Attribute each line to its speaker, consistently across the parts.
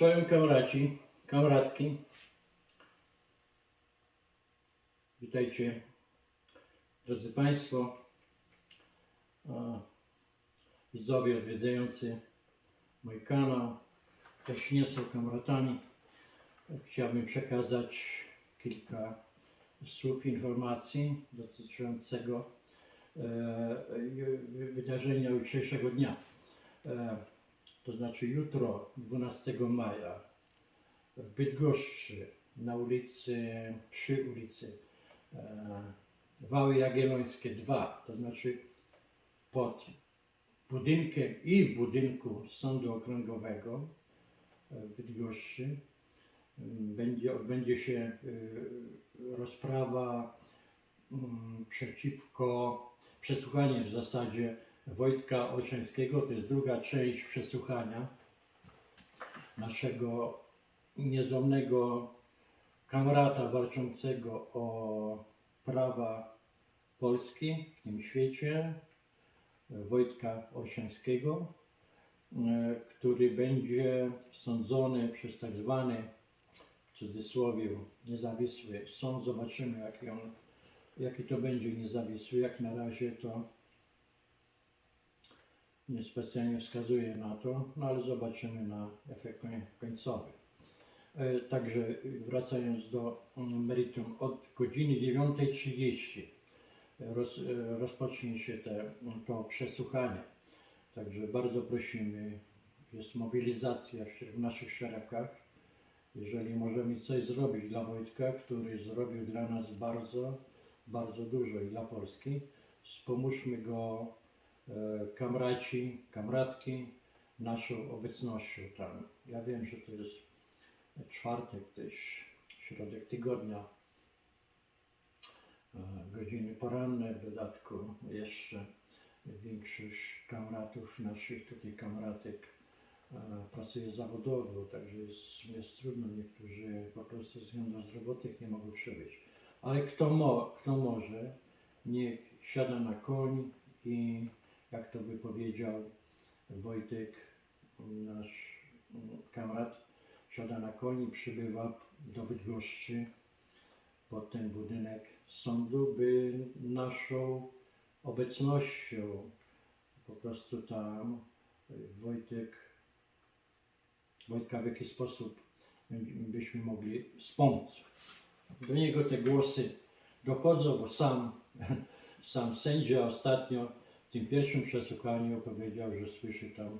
Speaker 1: Czołem kamraci, kamratki. Witajcie, drodzy Państwo, widzowie odwiedzający mój kanał, też nie są kamratami. Chciałbym przekazać kilka słów informacji dotyczącego e, wydarzenia jutrzejszego dnia. E, to znaczy jutro, 12 maja, w Bydgoszczy, na ulicy, przy ulicy e, Wały Jagiellońskie 2, to znaczy pod budynkiem i w budynku Sądu Okręgowego e, w Bydgoszczy będzie, odbędzie się y, rozprawa przeciwko, przesłuchanie w zasadzie Wojtka Olszańskiego, to jest druga część przesłuchania naszego niezłomnego kamrata walczącego o prawa Polski w tym świecie, Wojtka Olszańskiego, który będzie sądzony przez tak zwany w cudzysłowie niezawisły sąd. Zobaczymy jaki on, jaki to będzie niezawisły. Jak na razie to niespecjalnie wskazuje na to, no ale zobaczymy na efekt koń- końcowy. E, Także wracając do meritum, od godziny 9.30 roz, e, rozpocznie się te, to przesłuchanie. Także bardzo prosimy, jest mobilizacja w naszych szeregach. Jeżeli możemy coś zrobić dla Wojtka, który zrobił dla nas bardzo, bardzo dużo i dla Polski, wspomóżmy go kamraci, kamratki naszą obecnością tam. Ja wiem, że to jest czwartek też, środek tygodnia, e, godziny poranne, w dodatku jeszcze większość kamratów naszych, tutaj kamratek e, pracuje zawodowo, także jest, jest trudno, niektórzy po prostu ze względu zdrowotnych nie mogą przybyć. Ale kto, mo, kto może, niech siada na koń i jak to by powiedział Wojtek, nasz kamrat, siada na koni, przybywa do Bydgoszczy. Pod ten budynek sądu, by naszą obecnością. Po prostu tam Wojtek, Wojtka w jaki sposób byśmy mogli wspomóc. Do niego te głosy dochodzą, bo sam, sam sędzia ostatnio w tym pierwszym przesłuchaniu powiedział, że słyszy tam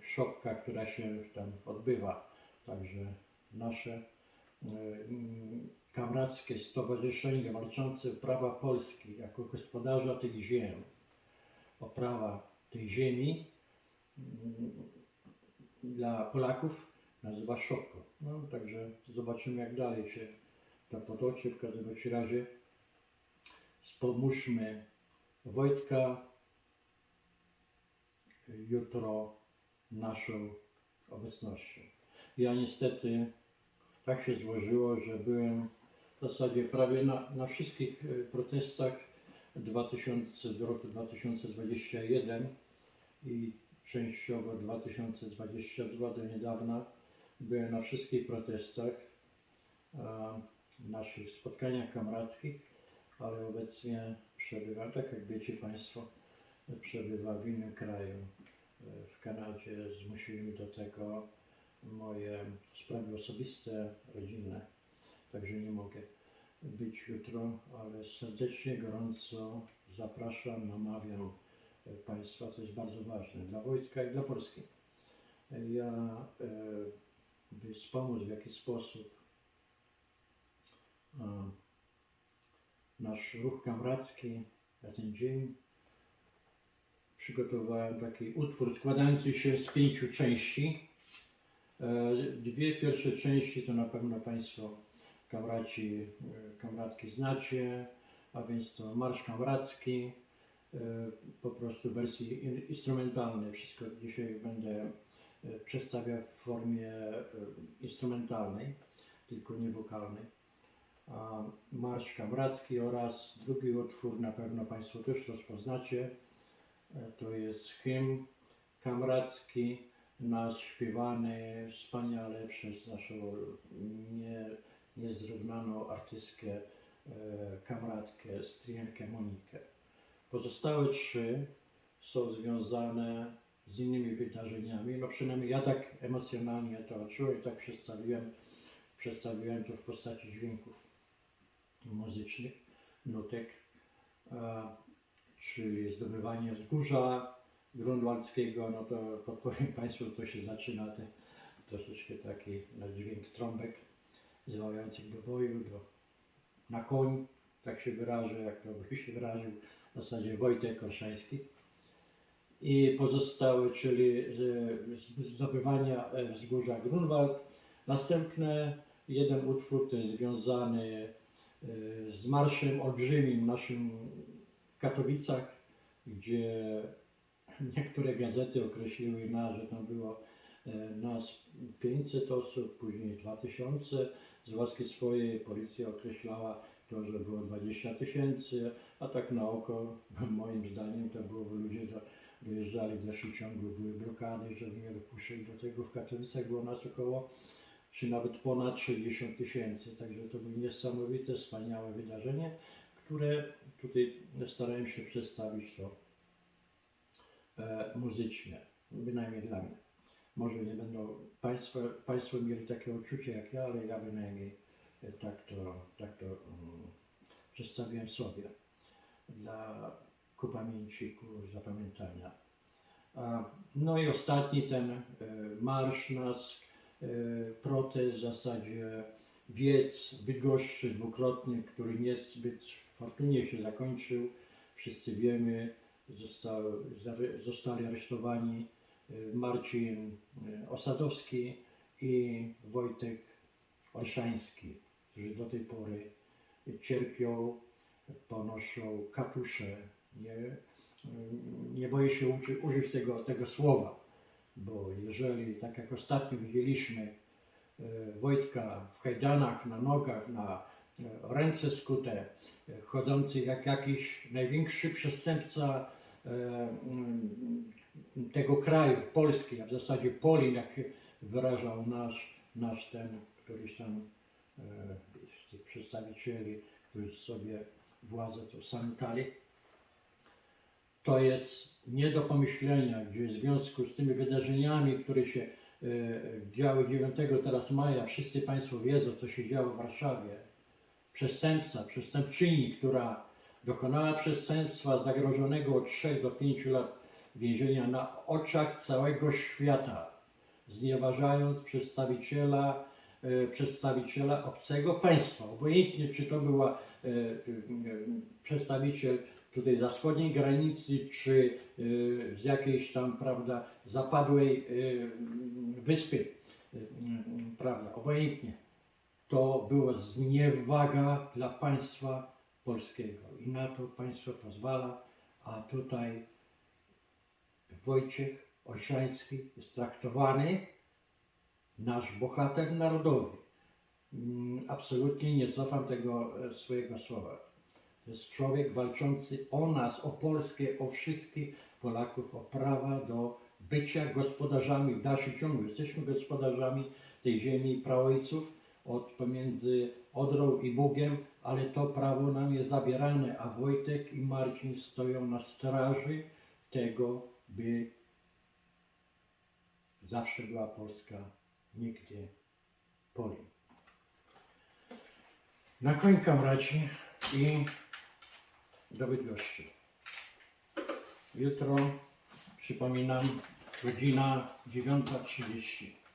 Speaker 1: szopka, która się tam odbywa. Także nasze e, mm, kamrackie stowarzyszenie walczące prawa Polski jako gospodarza tych ziem, o prawa tej ziemi mm, dla Polaków nazywa szopką. No, także zobaczymy jak dalej się to potoczy. W każdym razie wspomóżmy Wojtka jutro naszą obecnością. Ja niestety tak się złożyło, że byłem w zasadzie prawie na, na wszystkich e, protestach 2000, do roku 2021 i częściowo 2022 do niedawna byłem na wszystkich protestach, naszych spotkaniach kamrackich, ale obecnie przebywam, tak jak wiecie Państwo, przebywa w innym kraju, w Kanadzie. Zmusiły mnie do tego moje sprawy osobiste, rodzinne, także nie mogę być jutro, ale serdecznie, gorąco zapraszam, namawiam e, Państwa, to jest bardzo ważne dla Wojtka i dla Polski. E, Ja, e, by wspomóc w jaki sposób a, nasz ruch kamracki na ten dzień przygotowałem taki utwór składający się z pięciu części. E, Dwie pierwsze części to na pewno Państwo kamraci, e, kamratki znacie, a więc to Marsz Kamracki, e, po prostu w wersji in- instrumentalnej. Wszystko dzisiaj będę przedstawiał w formie instrumentalnej, tylko nie wokalnej. A Marsz Kamracki oraz drugi utwór na pewno Państwo też rozpoznacie. E, To jest hymn kamracki naśpiewany wspaniale przez naszą nie, niezrównaną artystkę, e, kamratkę, strienkę Monikę. Pozostałe trzy są związane z innymi wydarzeniami. No przynajmniej ja tak emocjonalnie to odczułem i tak przedstawiłem, przedstawiłem to w postaci dźwięków muzycznych, nutek, a, czyli zdobywanie wzgórza grunwaldzkiego, no to podpowiem Państwu, to się zaczyna te, troszeczkę taki na dźwięk trąbek zwołujących do boju, do, na koń, tak się wyrażę, jak to by się wyraził w zasadzie Wojtek Korszański. I pozostałe, czyli zdobywania e, wzgórza Grunwald. Następne, jeden utwór to jest związany e, z marszem olbrzymim naszym Katowicach, gdzie niektóre gazety określiły nas, że tam było e, nas 500 osób, później 2000. Z łaski swojej policja określała to, że było 20 tysięcy, a tak na oko, moim zdaniem, to było, bo ludzie do, dojeżdżali w dalszym ciągu, były blokady, żeby nie dopuszczać do tego. W Katowicach było nas około, czy nawet ponad 60 tysięcy, także to było niesamowite, wspaniałe wydarzenie, które tutaj starałem się przedstawić to e, muzycznie, bynajmniej dla mnie. Może nie będą Państwo, państwo mieli takie odczucie jak ja, ale ja bynajmniej e, tak to, tak to mm, przedstawiłem sobie dla, ku pamięci, ku zapamiętania. No i ostatni ten e, marsz nas, e, protest w zasadzie wiec Bydgoszczy dwukrotny, który niezbyt fortunnie się zakończył. Wszyscy wiemy, został, zostali aresztowani e, Marcin e, Osadowski i Wojtek Olszański, którzy do tej pory cierpią, ponoszą katusze. Nie, nie boję się uczy, użyć tego, tego słowa, bo jeżeli, tak jak ostatnio widzieliśmy, e, Wojtka w kajdanach, na nogach, na e, ręce skute, e, chodzący jak jakiś największy przestępca e, mm, tego kraju, Polski, a w zasadzie Polin, jak się wyrażał nasz, nasz ten, któryś tam e, z tych przedstawicieli, którzy sobie władzę to samykali, to jest nie do pomyślenia, gdzie w związku z tymi wydarzeniami, które się e, działy 9 teraz maja, wszyscy Państwo wiedzą, co się działo w Warszawie. Przestępca, przestępczyni, która dokonała przestępstwa zagrożonego od 3 do 5 lat więzienia na oczach całego świata, znieważając przedstawiciela, e, przedstawiciela obcego państwa. Obojętnie, czy to była e, e, przedstawiciel tutaj za wschodniej granicy, czy z jakiejś tam, prawda, zapadłej wyspy, prawda, obojętnie. To była zniewaga dla państwa polskiego i na to państwo pozwala, a tutaj Wojciech Olszański jest traktowany, nasz bohater narodowy. Mm, Absolutnie nie cofam tego e, swojego słowa. To jest człowiek walczący o nas, o Polskę, o wszystkich Polaków, o prawa do bycia gospodarzami w dalszym ciągu. Jesteśmy gospodarzami tej ziemi praojców od pomiędzy Odrą i Bugiem, ale to prawo nam jest zabierane, a Wojtek i Marcin stoją na straży tego, by zawsze była Polska, nigdy Polin. Na koń kamraci i do Bydgoszczy. Jutro, przypominam, godzina 9.30.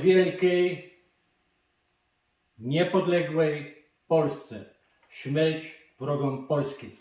Speaker 1: wielkiej, niepodległej Polsce. Śmierć wrogom Polski.